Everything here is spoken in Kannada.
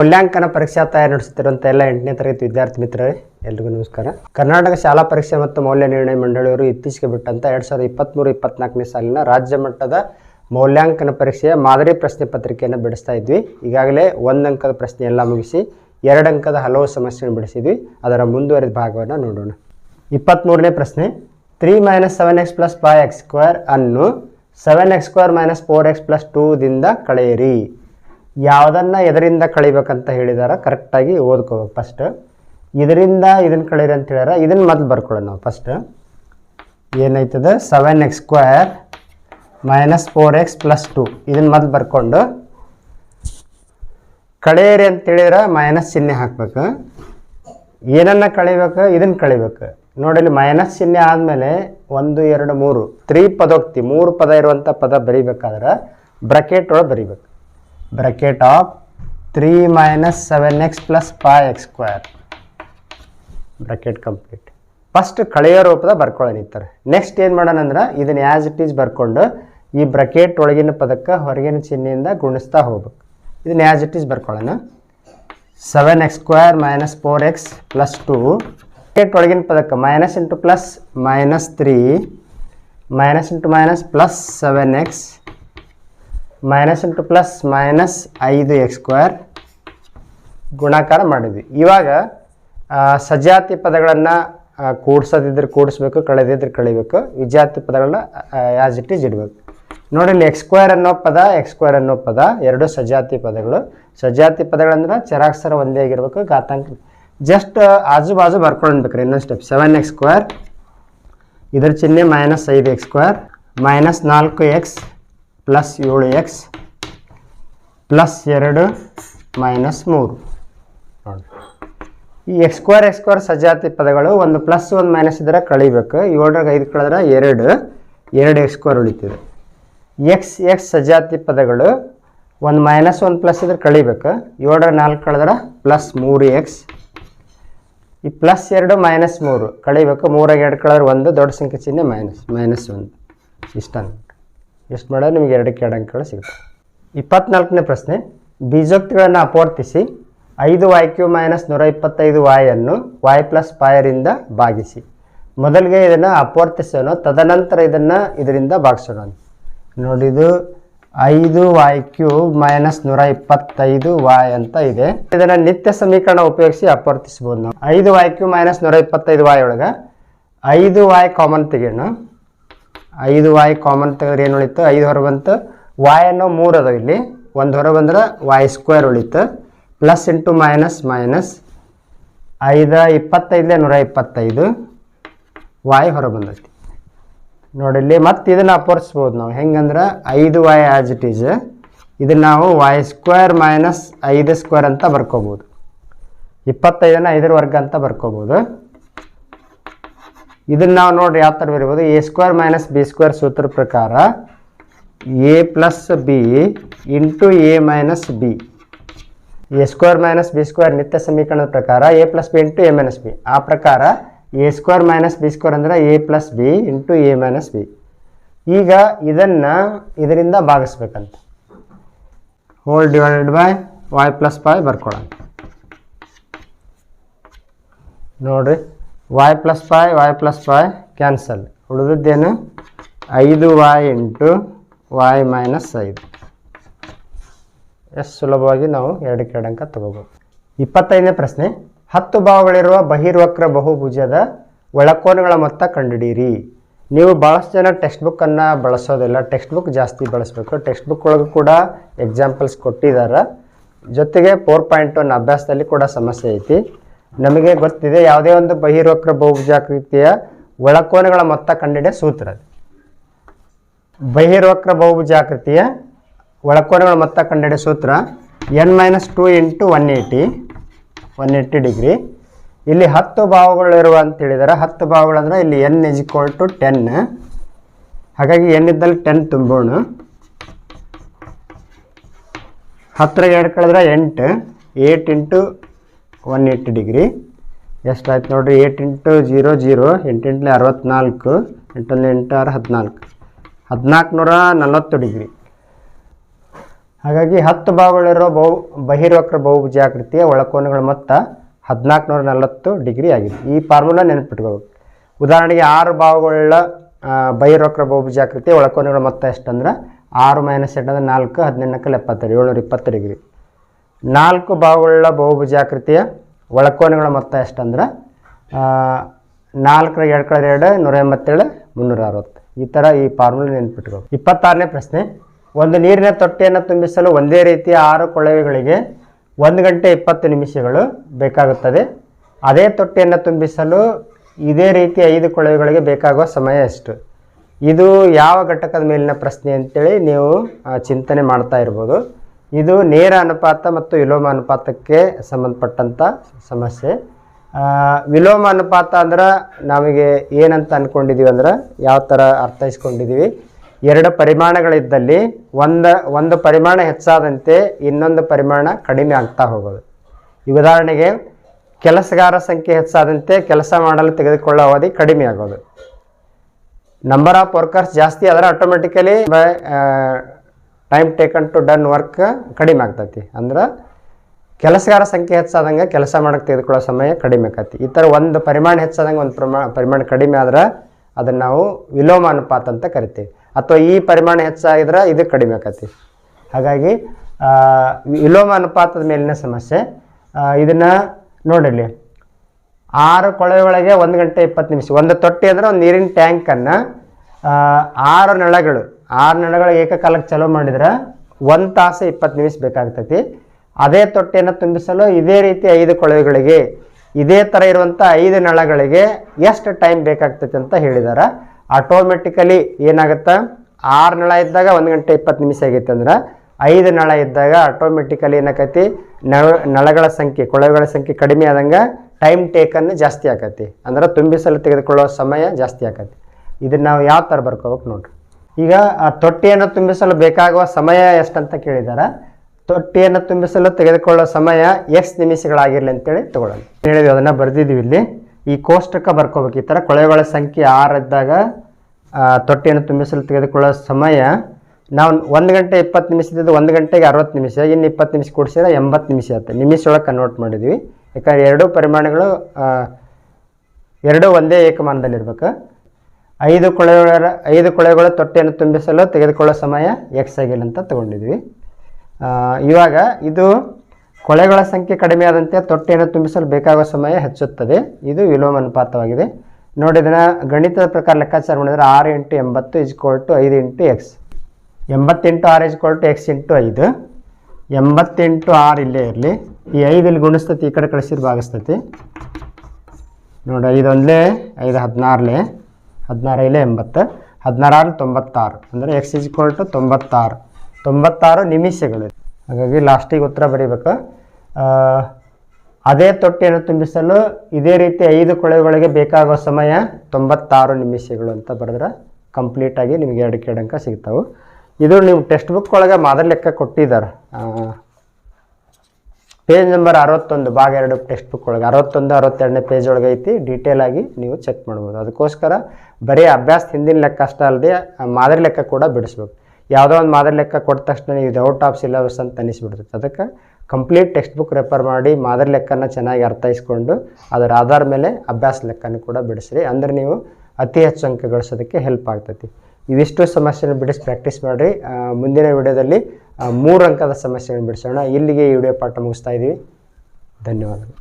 ಮೂಲ್ಯಾಂಕನ ಪರೀಕ್ಷಾ ತಯಾರಿ ನಡೆಸುತ್ತಿರುವಂಥ ಎಲ್ಲ ಎಂಟನೇ ತರಗತಿ ವಿದ್ಯಾರ್ಥಿ ಮಿತ್ರರೇ, ಎಲ್ರಿಗೂ ನಮಸ್ಕಾರ. ಕರ್ನಾಟಕ ಶಾಲಾ ಪರೀಕ್ಷೆ ಮತ್ತು ಮೌಲ್ಯ ನಿರ್ಣಯ ಮಂಡಳಿಯವರು ಇತ್ತೀಚೆಗೆ ಬಿಟ್ಟಂತ ಎರಡು ಸಾವಿರದ ಇಪ್ಪತ್ತ್ಮೂರು ಇಪ್ಪತ್ನಾಲ್ಕನೇ ಸಾಲಿನ ರಾಜ್ಯ ಮಟ್ಟದ ಮೌಲ್ಯಾಂಕನ ಪರೀಕ್ಷೆಯ ಮಾದರಿ ಪ್ರಶ್ನೆ ಪತ್ರಿಕೆಯನ್ನು ಬಿಡಿಸ್ತಾ ಇದ್ವಿ. ಈಗಾಗಲೇ ಒಂದು ಅಂಕದ ಪ್ರಶ್ನೆ ಎಲ್ಲ ಮುಗಿಸಿ ಎರಡು ಅಂಕದ ಹಲವು ಸಮಸ್ಯೆಯನ್ನು ಬಿಡಿಸಿದ್ವಿ. ಅದರ ಮುಂದುವರಿದ ಭಾಗವನ್ನು ನೋಡೋಣ. ಇಪ್ಪತ್ತ್ಮೂರನೇ ಪ್ರಶ್ನೆ three minus seven x plus five x square ಅನ್ನು seven x square minus four x plus ಟೂದಿಂದ ಕಳೆಯಿರಿ. ಯಾವುದನ್ನು ಎದರಿಂದ ಕಳಿಬೇಕಂತ ಹೇಳಿದಾರ ಕರೆಕ್ಟಾಗಿ ಓದ್ಕೋಬೇಕು ಫಸ್ಟ್ ಇದರಿಂದ ಇದನ್ನು ಕಳೀರಿ ಅಂತ ಹೇಳ್ಯಾರ, ಇದನ್ನು ಮೊದಲು ಬರ್ಕೊಳ್ಳೋಣ ನಾವು first ಏನಾಯ್ತದ? Seven x square minus four x plus two ಇದನ್ನು ಮೊದಲು ಬರ್ಕೊಂಡು ಕಳೆಯಿರಿ ಅಂತೇಳಿದ್ರೆ ಮೈನಸ್ ಚಿಹ್ನೆ ಹಾಕ್ಬೇಕು. ಏನನ್ನ ಕಳಿಬೇಕು? ಇದನ್ನು ಕಳಿಬೇಕು. ನೋಡಿ ಇಲ್ಲಿ ಮೈನಸ್ ಚಿಹ್ನೆ ಆದಮೇಲೆ ಒಂದು, ಎರಡು, ಮೂರು. ತ್ರೀ ಪದೋಕ್ತಿ, ಮೂರು ಪದ ಇರುವಂಥ ಪದ ಬರೀಬೇಕಾದ್ರೆ ಬ್ರಕೆಟ್ ಒಳಗೆ ಬರಿಬೇಕು. Of three minus seven x plus five x square bracket complete first ಕಳೆಯೋ ರೂಪದ ಬರ್ಕೊಳ್ಳೋನಿರ್ತಾರೆ ನೆಕ್ಸ್ಟ್ ಏನು ಮಾಡೋಣ ಅಂದ್ರೆ ಇದನ್ನ ಆ್ಯಸ್ ಇಟ್ ಈಸ್ ಬರ್ಕೊಂಡು ಈ ಬ್ರಕೆಟ್ ಒಳಗಿನ ಪದಕ್ಕೆ ಹೊರಗಿನ ಚಿಹ್ನೆಯಿಂದ ಗುಣಿಸ್ತಾ ಹೋಗ್ಬೇಕು. ಇದನ್ನ as it is ಬರ್ಕೊಳ್ಳೋಣ. Seven x square minus four x plus two bracket ಒಳಗಿನ ಪದಕ್ಕೆ minus into plus minus three minus into minus plus seven x minus into plus minus ಐದು ಎಕ್ಸ್ ಸ್ಕ್ವೇರ್ ಗುಣಾಕಾರ ಮಾಡಿದ್ವಿ. ಇವಾಗ ಸಜಾತಿ ಪದಗಳನ್ನು ಕೂಡ್ಸೋದಿದ್ರೆ ಕೂಡಿಸ್ಬೇಕು, ಕಳೆದಿದ್ರೆ ಕಳಿಬೇಕು. ವಿಜಾತಿ ಪದಗಳನ್ನ ಆ್ಯಸ್ ಇಟ್ ಈಸ್ ಇಡಬೇಕು. ನೋಡಿ ಇಲ್ಲಿ ಎಕ್ಸ್ ಸ್ಕ್ವೇರ್ ಅನ್ನೋ ಪದ ಎಕ್ಸ್ ಸ್ಕ್ವೇರ್ ಅನ್ನೋ ಪದ, ಎರಡು ಸಜಾತಿ ಪದಗಳು. ಸಜಾತಿ ಪದಗಳಂದ್ರೆ ಚರಾಕ್ಷರ ಒಂದೇ ಆಗಿರ್ಬೇಕು, ಘಾತಾಂಕ. ಜಸ್ಟ್ ಆಜು ಬಾಜು ಬರ್ಕೊಂಡ್ಬೇಕ್ರಿ ಇನ್ನೊಂದು ಸ್ಟೆಪ್ ಸೆವೆನ್ ಎಕ್ಸ್ ಸ್ಕ್ವೇರ್ ಇದರ ಚಿಹ್ನೆ ಮೈನಸ್ ಐದು ಎಕ್ಸ್ ಸ್ಕ್ವೇರ್ ಮೈನಸ್ ನಾಲ್ಕು ಎಕ್ಸ್ ಪ್ಲಸ್ ಏಳು ಎಕ್ಸ್ ಪ್ಲಸ್ ಎರಡು ಮೈನಸ್ ಮೂರು. ಈ ಎಕ್ಸ್ ಸ್ಕ್ವೇರ್ ಎಕ್ಸ್ ಸ್ಕ್ವೇರ್ ಸಜಾತಿ ಪದಗಳು ಒಂದು ಪ್ಲಸ್ ಒಂದು ಮೈನಸ್ ಇದ್ರೆ ಕಳಿಬೇಕು. ಏಳರಾಗ ಐದು ಕಳೆದ್ರೆ ಎರಡು. ಎರಡು ಎಕ್ಸ್ ಸ್ಕ್ವೇರ್ ಉಳಿತದೆ. ಎಕ್ಸ್ ಎಕ್ಸ್ ಸಜಾತಿ ಪದಗಳು ಒಂದು ಮೈನಸ್ ಒಂದು ಪ್ಲಸ್ ಇದ್ರೆ ಕಳಿಬೇಕು. ಏಳರ ನಾಲ್ಕು ಕಳೆದ್ರೆ ಪ್ಲಸ್ ಮೂರು ಎಕ್ಸ್. ಈ ಪ್ಲಸ್ ಎರಡು ಮೈನಸ್ ಮೂರು ಕಳಿಬೇಕು. ಮೂರಾಗ ಎರಡು ಕಳೆದ್ರೆ ಒಂದು, ದೊಡ್ಡ ಸಂಖ್ಯೆ ಚಿಹ್ನೆ ಮೈನಸ್ ಮೈನಸ್ ಒಂದು. ಇಷ್ಟ ಎಷ್ಟು ಮಾಡೋದು ನಿಮಗೆ ಎರಡಕ್ಕೆ ಎರಡು ಅಂಕಗಳು ಸಿಗುತ್ತೆ. ಇಪ್ಪತ್ನಾಲ್ಕನೇ ಪ್ರಶ್ನೆ, ಬೀಜೋಕ್ತಿಗಳನ್ನು ಅಪವರ್ತಿಸಿ ಐದು ವಾಯ್ ಕ್ಯೂ ಮೈನಸ್ ನೂರ ಇಪ್ಪತ್ತೈದು ವಾಯನ್ನು ವಾಯ್ ಪ್ಲಸ್ ಪಾಯರಿಂದ ಭಾಗಿಸಿ. ಮೊದಲಿಗೆ ಇದನ್ನು ಅಪವರ್ತಿಸೋಣ ತದನಂತರ ಇದನ್ನು ಇದರಿಂದ ಭಾಗಿಸೋಣ ನೋಡಿ ಇದು ಐದು ವಾಯ್ ಕ್ಯೂ ಮೈನಸ್ ನೂರ ಇಪ್ಪತ್ತೈದು ವಾಯ್ ಅಂತ ಇದೆ. ಇದನ್ನು ನಿತ್ಯ ಸಮೀಕರಣ ಉಪಯೋಗಿಸಿ ಅಪವರ್ತಿಸ್ಬೋದು ನಾವು. ಐದು ವಾಯ್ ಕ್ಯೂ ಮೈನಸ್ ನೂರ ಇಪ್ಪತ್ತೈದು ವಾಯ್ ಒಳಗೆ ಐದು ವಾಯ್ ಕಾಮನ್ ತೆಗೆಯೋಣ. ಐದು ವಾಯ್ ಕಾಮನ್ ತೆಗೆದ್ರೆ ಏನು ಉಳಿತು ಐದು ಹೊರ ಬಂತು. ವಾಯ್ ಅನ್ನೋ ಮೂರು ಅದಾವ ಇಲ್ಲಿ. ಒಂದು ಹೊರ ಬಂದ್ರೆ ವಾಯ್ ಸ್ಕ್ವೇರ್ ಉಳಿತು. ಪ್ಲಸ್ ಇಂಟು ಮೈನಸ್ ಮೈನಸ್ ಐದು ಇಪ್ಪತ್ತೈದಲೇ ನೂರ ಇಪ್ಪತ್ತೈದು. ವಾಯ್ ಹೊರ ಬಂದೈತಿ. ನೋಡಿಲ್ಲಿ ಮತ್ತೆ ಇದನ್ನು ಅಪೋರಿಸ್ಬೋದು ನಾವು. ಹೆಂಗಂದ್ರೆ ಐದು ವಾಯ್ ಆಸ್ ಇಟ್ ಈಸ್ ಇದನ್ನು ನಾವು ವಾಯ್ ಸ್ಕ್ವೇರ್ ಮೈನಸ್ ಐದು ಸ್ಕ್ವೇರ್ ಅಂತ ಬರ್ಕೋಬೋದು. ಇಪ್ಪತ್ತೈದನ್ನು ಐದರ ವರ್ಗ ಅಂತ ಬರ್ಕೋಬೋದು. ಇದನ್ನು ನಾವು ನೋಡಿರಿ ಯಾವ ಥರ ಬರಿಬೋದು? A square minus b square ಸೂತ್ರ ಪ್ರಕಾರ a plus b into a minus b a square minus b square ನಿತ್ಯ ಸಮೀಕರಣದ ಪ್ರಕಾರ a plus b into a minus b ಆ ಪ್ರಕಾರ a square minus b square ಅಂದರೆ a plus b into a minus b ಈಗ ಇದನ್ನು ಇದರಿಂದ ಭಾಗಿಸ್ಬೇಕಂತ. Whole divided by y plus five ಬರ್ಕೊಳ್ಳೋಣ ನೋಡ್ರಿ. Y plus five y plus five cancel ಉಳಿದದ್ದೇನು? ಐದು ವಾಯ್ ಇಂಟು ವಾಯ್ ಮೈನಸ್ ಐದು. ಎಷ್ಟು ಸುಲಭವಾಗಿ ನಾವು ಎರಡು ಅಂಕ ತಗೋಬೋದು. ಇಪ್ಪತ್ತೈದನೇ ಪ್ರಶ್ನೆ, ಹತ್ತು ಭಾವಗಳಿರುವ ಬಹಿರ್ವಕ್ರ ಬಹುಭುಜದ ಒಳಕೋನಗಳ ಮೊತ್ತ ಕಂಡುಹಿಡಿಯಿರಿ. ನೀವು ಭಾಳಷ್ಟು ಜನ ಟೆಕ್ಸ್ಟ್ ಬುಕ್ಕನ್ನು ಬಳಸೋದಿಲ್ಲ ಟೆಕ್ಸ್ಟ್ ಬುಕ್ ಜಾಸ್ತಿ ಬಳಸಬೇಕು. ಟೆಕ್ಸ್ಟ್ ಬುಕ್ ಒಳಗೂ ಕೂಡ ಎಕ್ಸಾಂಪಲ್ಸ್ ಕೊಟ್ಟಿದ್ದಾರೆ ಜೊತೆಗೆ ಫೋರ್ ಪಾಯಿಂಟ್ ಒನ್ ಅಭ್ಯಾಸದಲ್ಲಿ ಕೂಡ ಸಮಸ್ಯೆ ಐತಿ. ನಮಗೆ ಗೊತ್ತಿದೆ ಯಾವುದೇ ಒಂದು ಬಹಿರ್ವಕ್ರ ಬಹುಭುಜಾಕೃತಿಯ ಒಳಕೋನಗಳ ಮೊತ್ತ ಕಂಡಿಡೆ ಸೂತ್ರ ಅದು. ಬಹಿರ್ವಕ್ರ ಬಹುಭುಜಾಕೃತಿಯ ಒಳಕೋನಗಳ ಮೊತ್ತ ಕಂಡಿಡೆ ಸೂತ್ರ. N minus two into one eighty one eighty degree ಇಲ್ಲಿ ಹತ್ತು ಭಾವಗಳಿರುವ ಅಂತ ಹೇಳಿದಾರೆ. ಹತ್ತು ಭಾವಗಳಂದ್ರೆ ಇಲ್ಲಿ n is equal to ten ಹಾಗಾಗಿ ಎನ್ ಇದ್ದಲ್ಲಿ ಟೆನ್ ತುಂಬೋಣ. ಹತ್ತಿರ ಎರಡು ಕಳೆದ್ರೆ ಎಂಟು eight into one eighty degree ಎಷ್ಟಾಯ್ತು ನೋಡಿರಿ? ಏಟ್ ಇಂಟು ಜೀರೋ ಜೀರೋ ಎಂಟು ಅರವತ್ತ್ನಾಲ್ಕು ಎಂಟಲ್ಲಿ ಎಂಟು ಆರು ಹದಿನಾಲ್ಕು. ಹದಿನಾಲ್ಕು ನೂರ ನಲವತ್ತು ಡಿಗ್ರಿ ಹಾಗಾಗಿ ಹತ್ತು ಭಾಗಗಳಿರೋ ಬಹು, ಬಹಿರ್ವಕ್ರ ಬಹುಭುಜಾಕೃತಿಯ ಒಳಕೋನಗಳ ಮೊತ್ತ ಹದಿನಾಲ್ಕು ನೂರ ನಲವತ್ತು ಡಿಗ್ರಿ ಆಗಿದೆ. ಈ ಫಾರ್ಮುಲಾ ನೆನಪಿಟ್ಕೋಬೇಕು. ಉದಾಹರಣೆಗೆ ಆರು ಭಾಗಗಳ ಬಹಿರ್ವಕ್ರ ಬಹುಭುಜಾಕೃತಿಯ ಒಳಕೋನಗಳ ಮೊತ್ತ ಎಷ್ಟಂದ್ರೆ? ಆರು ಮೈನಸ್ ಎಂಟು ಅಂದ್ರೆ ನಾಲ್ಕು ಹದಿನೆಂಟಕ್ಕಲ್ಲಿ ಎಪ್ಪತ್ತೆರಡು, ಏಳ್ನೂರ ಇಪ್ಪತ್ತು ಡಿಗ್ರಿ ನಾಲ್ಕು ಭಾಗಗಳ ಬಹುಭುಜಾಕೃತಿಯ ಒಳಕೋಣೆಗಳ ಮೊತ್ತ ಎಷ್ಟಂದ್ರೆ? ನಾಲ್ಕರ ಎರಡು ಕಡೆ ಎರಡು ನೂರ ಎಂಬತ್ತೇಳು ಮುನ್ನೂರ ಅರವತ್ತು ಈ ಥರ ಈ ಫಾರ್ಮುಲಾ ನೆನ್ಪಿಟ್ಕೋ ಇಪ್ಪತ್ತಾರನೇ ಪ್ರಶ್ನೆ. ಒಂದು ನೀರಿನ ತೊಟ್ಟಿಯನ್ನು ತುಂಬಿಸಲು ಒಂದೇ ರೀತಿಯ ಆರು ಕೊಳವೆಗಳಿಗೆ ಒಂದು ಗಂಟೆ ಇಪ್ಪತ್ತು ನಿಮಿಷಗಳು ಬೇಕಾಗುತ್ತದೆ. ಅದೇ ತೊಟ್ಟಿಯನ್ನು ತುಂಬಿಸಲು ಇದೇ ರೀತಿ ಐದು ಕೊಳವೆಗಳಿಗೆ ಬೇಕಾಗುವ ಸಮಯ ಎಷ್ಟು? ಇದು ಯಾವ ಘಟಕದ ಮೇಲಿನ ಪ್ರಶ್ನೆ ಅಂತೇಳಿ ನೀವು ಚಿಂತನೆ ಮಾಡ್ತಾ ಇರ್ಬೋದು. ಇದು ನೇರ ಅನುಪಾತ ಮತ್ತು ವಿಲೋಮ ಅನುಪಾತಕ್ಕೆ ಸಂಬಂಧಪಟ್ಟಂಥ ಸಮಸ್ಯೆ. ವಿಲೋಮ ಅನುಪಾತ ಅಂದ್ರೆ ನಮಗೆ ಏನಂತ ಅಂದ್ಕೊಂಡಿದ್ದೀವಿ ಅಂದ್ರೆ ಯಾವ ಥರ ಅರ್ಥೈಸ್ಕೊಂಡಿದ್ದೀವಿ ಎರಡು ಪರಿಮಾಣಗಳಿದ್ದಲ್ಲಿ ಒಂದು ಒಂದು ಪರಿಮಾಣ ಹೆಚ್ಚಾದಂತೆ ಇನ್ನೊಂದು ಪರಿಮಾಣ ಕಡಿಮೆ ಆಗ್ತಾ ಹೋಗೋದು. ಈ ಉದಾಹರಣೆಗೆ ಕೆಲಸಗಾರ ಸಂಖ್ಯೆ ಹೆಚ್ಚಾದಂತೆ ಕೆಲಸ ಮಾಡಲು ತೆಗೆದುಕೊಳ್ಳೋ ಅವಧಿ ಕಡಿಮೆ ಆಗೋದು. ನಂಬರ್ ಆಫ್ ವರ್ಕರ್ಸ್ ಜಾಸ್ತಿ ಆದ್ರೆ automatically time taken to done work ಕಡಿಮೆ ಆಗ್ತೈತಿ. ಅಂದ್ರೆ ಕೆಲಸಗಾರ ಸಂಖ್ಯೆ ಹೆಚ್ಚಾದಂಗೆ ಕೆಲಸ ಮಾಡಕ್ಕೆ ತೆಗೆದುಕೊಳ್ಳೋ ಸಮಯ ಕಡಿಮೆ ಆಕತಿ. ಈ ಥರ ಒಂದು ಪರಿಮಾಣ ಹೆಚ್ಚಾದಂಗೆ ಒಂದು ಪ್ರಮಾಣ ಪರಿಮಾಣ ಕಡಿಮೆ ಆದ್ರೆ ಅದನ್ನು ನಾವು ವಿಲೋಮ ಅನುಪಾತ ಅಂತ ಕರಿತೀವಿ. ಅಥವಾ ಈ ಪರಿಮಾಣ ಹೆಚ್ಚಾಗಿದ್ರೆ ಇದು ಕಡಿಮೆ ಆಕತಿ. ಹಾಗಾಗಿ ವಿಲೋಮ ಅನುಪಾತದ ಮೇಲಿನ ಸಮಸ್ಯೆ ಇದನ್ನು ನೋಡಿರಲಿ. ಆರು ಕೊಳವೆ ಒಳಗೆ ಒಂದು ಗಂಟೆ ಇಪ್ಪತ್ತು ನಿಮಿಷ, ಒಂದು ತೊಟ್ಟಿ ಅಂದರೆ ಒಂದು ನೀರಿನ ಟ್ಯಾಂಕನ್ನು ಆರು ನಳಗಳು ಆರು ನಳಗಳು ಏಕಕಾಲಕ್ಕೆ ಚಲೋ ಮಾಡಿದ್ರೆ ಒಂದು ತಾಸು ಇಪ್ಪತ್ತು ನಿಮಿಷ ಬೇಕಾಗ್ತೈತಿ. ಅದೇ ತೊಟ್ಟೆಯನ್ನು ತುಂಬಿಸಲು ಇದೇ ರೀತಿ ಐದು ಕೊಳವೆಗಳಿಗೆ, ಇದೇ ಥರ ಇರುವಂಥ ಐದು ನಳಗಳಿಗೆ ಎಷ್ಟು ಟೈಮ್ ಬೇಕಾಗ್ತೈತಿ ಅಂತ ಹೇಳಿದಾರೆ. ಆಟೋಮೆಟಿಕಲಿ ಏನಾಗುತ್ತೆ? ಆರು ನಳ ಇದ್ದಾಗ ಒಂದು ಗಂಟೆ ಇಪ್ಪತ್ತು ನಿಮಿಷ ಆಗೈತೆ ಅಂದ್ರೆ ಐದು ನಳ ಇದ್ದಾಗ ಆಟೋಮೆಟಿಕಲಿ ಏನಾಕತಿ? ನಳ ನಳಗಳ ಸಂಖ್ಯೆ, ಕೊಳವೆಗಳ ಸಂಖ್ಯೆ ಕಡಿಮೆ ಆದಂಗೆ ಟೈಮ್ ಟೇಕನ್ನು ಜಾಸ್ತಿ ಆಕತಿ. ಅಂದ್ರೆ ತುಂಬಿಸಲು ತೆಗೆದುಕೊಳ್ಳೋ ಸಮಯ ಜಾಸ್ತಿ ಆಕತಿ. ಇದನ್ನ ನಾವು ಯಾವ ಥರ ಬರ್ಕೋಬೇಕು ನೋಡ್ರಿ. ಈಗ ಆ ತೊಟ್ಟಿಯನ್ನು ತುಂಬಿಸಲು ಬೇಕಾಗುವ ಸಮಯ ಎಷ್ಟಂತ ಕೇಳಿದಾರೆ? ತೊಟ್ಟಿಯನ್ನು ತುಂಬಿಸಲು ತೆಗೆದುಕೊಳ್ಳೋ ಸಮಯ ಎಕ್ಸ್ ನಿಮಿಷಗಳಾಗಿರಲಿ ಅಂತೇಳಿ ತಗೊಳ್ಳೋಣ. ಹೇಳಿದ್ವಿ ಅದನ್ನು ಬರೆದಿದ್ದೀವಿ ಇಲ್ಲಿ. ಈ ಕೋಷ್ಟಕ ಬರ್ಕೋಬೇಕು. ಈ ಥರ ಕೊಳೆಗಳ ಸಂಖ್ಯೆ ಆರು ಇದ್ದಾಗ ತೊಟ್ಟಿಯನ್ನು ತುಂಬಿಸಲು ತೆಗೆದುಕೊಳ್ಳೋ ಸಮಯ ನಾವು ಒಂದು ಗಂಟೆ ಇಪ್ಪತ್ತು ನಿಮಿಷದಿಂದ ಒಂದು ಗಂಟೆಗೆ ಅರವತ್ತು ನಿಮಿಷ, ಇನ್ನು ಇಪ್ಪತ್ತು ನಿಮಿಷ ಕೂಡಿಸಿದ್ರೆ ಎಂಬತ್ತು ನಿಮಿಷ ಆಗುತ್ತೆ ನಿಮಿಷ ಒಳಗೆ ಕನ್ವರ್ಟ್ ಮಾಡಿದ್ವಿ ಯಾಕಂದ್ರೆ ಎರಡೂ ಪರಿಮಾಣಗಳು ಎರಡೂ ಒಂದೇ ಏಕಮಾನದಲ್ಲಿರ್ಬೇಕು. ಐದು ಕೊಳೆಗಳ ಐದು ಕೊಳೆಗಳ ತೊಟ್ಟೆಯನ್ನು ತುಂಬಿಸಲು ತೆಗೆದುಕೊಳ್ಳೋ ಸಮಯ ಎಕ್ಸ್ ಆಗಿಲ್ಲ ಅಂತ ತಗೊಂಡಿದ್ವಿ. ಇವಾಗ ಇದು ಕೊಳೆಗಳ ಸಂಖ್ಯೆ ಕಡಿಮೆ ಆದಂತೆ ತೊಟ್ಟೆಯನ್ನು ತುಂಬಿಸಲು ಬೇಕಾಗುವ ಸಮಯ ಹೆಚ್ಚುತ್ತದೆ. ಇದು ವಿಲೋಮ ಅನುಪಾತವಾಗಿದೆ. ನೋಡಿ, ಇದನ್ನು ಗಣಿತದ ಪ್ರಕಾರ ಲೆಕ್ಕಾಚಾರ ಮಾಡಿದರೆ ಆರು ಇಂಟು ಎಂಬತ್ತು ಇಜ್ಕೋಲ್ ಟು ಐದು ಇಂಟು ಎಕ್ಸ್ ಎಂಬತ್ತೆಂಟು ಆರು ಇಸ್ ಟು ಎಕ್ಸ್ ಇಂಟು ಐದು. ಎಂಬತ್ತೆಂಟು ಆರು ಇಲ್ಲೇ ಇರಲಿ. ಈ ಐದು ಇಲ್ಲಿ ಗುಣಿಸ್ತತಿ, ಈ ಕಡೆ ಕಳಿಸಿದ್ರೆ ಭಾಗಿಸ್ತತಿ. ನೋಡಿ ಐದು ಐದು ಹದಿನಾರಲೆ. ಹದಿನಾರು ಇಲ್ಲ ಎಂಬತ್ತು. ಹದಿನಾರು ತೊಂಬತ್ತಾರು. ಅಂದರೆ ಎಕ್ಸ್ ಇಸ್ ಟು ತೊಂಬತ್ತಾರು. ತೊಂಬತ್ತಾರು ನಿಮಿಷಗಳು. ಹಾಗಾಗಿ ಲಾಸ್ಟಿಗೆ ಉತ್ತರ ಬರೀಬೇಕು. ಅದೇ ತೊಟ್ಟಿಯನ್ನು ತುಂಬಿಸಲು ಇದೇ ರೀತಿ ಐದು ಕೊಳೆಗಳಿಗೆ ಬೇಕಾಗುವ ಸಮಯ ತೊಂಬತ್ತಾರು ನಿಮಿಷಗಳು ಅಂತ ಬರೆದ್ರೆ ಕಂಪ್ಲೀಟಾಗಿ ನಿಮಗೆ ಎರಡು ಕೆಡಂಕ ಸಿಗ್ತಾವೆ. ಇದು ನೀವು ಟೆಕ್ಸ್ಟ್ ಬುಕ್ ಒಳಗೆ ಮಾದರಿ ಲೆಕ್ಕ ಕೊಟ್ಟಿದ್ದಾರೆ. ಪೇಜ್ ನಂಬರ್ ಅರವತ್ತೊಂದು, ಭಾಗ ಎರಡು ಟೆಕ್ಸ್ಟ್ ಬುಕ್ ಒಳಗೆ. ಅರವತ್ತೊಂದು, ಅರವತ್ತೆರಡನೇ ಪೇಜ್ ಒಳಗೆ ಐತಿ. ಡೀಟೇಲ್ ಆಗಿ ನೀವು ಚೆಕ್ ಮಾಡ್ಬೋದು. ಅದಕ್ಕೋಸ್ಕರ ಬರೀ ಅಭ್ಯಾಸ ಹಿಂದಿನ ಲೆಕ್ಕ ಅಷ್ಟೇ ಅಲ್ಲದೆ ಮಾದರಿ ಲೆಕ್ಕ ಕೂಡ ಬಿಡಿಸ್ಬೇಕು. ಯಾವುದೋ ಒಂದು ಮಾದರಿ ಲೆಕ್ಕ ಕೊಟ್ಟ ತಕ್ಷಣ ನೀವು ಔಟ್ ಆಫ್ ಸಿಲೆಬಸ್ ಅಂತ ಅನಿಸ್ಬಿಡ್ತೈತೆ. ಅದಕ್ಕೆ ಕಂಪ್ಲೀಟ್ ಟೆಕ್ಸ್ಟ್ ಬುಕ್ ರೆಫರ್ ಮಾಡಿ ಮಾದರಿ ಲೆಕ್ಕನ ಚೆನ್ನಾಗಿ ಅರ್ಥೈಸ್ಕೊಂಡು ಅದರ ಆಧಾರ ಮೇಲೆ ಅಭ್ಯಾಸ ಲೆಕ್ಕನ ಕೂಡ ಬಿಡಿಸ್ರಿ. ಅಂದರೆ ನೀವು ಅತಿ ಹೆಚ್ಚು ಅಂಕ ಗಳಿಸೋದಕ್ಕೆ ಹೆಲ್ಪ್ ಆಗ್ತೈತಿ. ಇವಿಷ್ಟು ಸಮಸ್ಯೆನ ಬಿಡಿಸಿ ಪ್ರಾಕ್ಟೀಸ್ ಮಾಡಿರಿ. ಮುಂದಿನ ವಿಡಿಯೋದಲ್ಲಿ ಮೂರು ಅಂಕದ ಸಮಸ್ಯೆಗಳನ್ನು ಬಿಡಿಸೋಣ. ಇಲ್ಲಿಗೆ ಈ ವಿಡಿಯೋ ಪಾಠ ಮುಗಿಸ್ತಾ ಇದ್ದೀವಿ ಧನ್ಯವಾದಗಳು.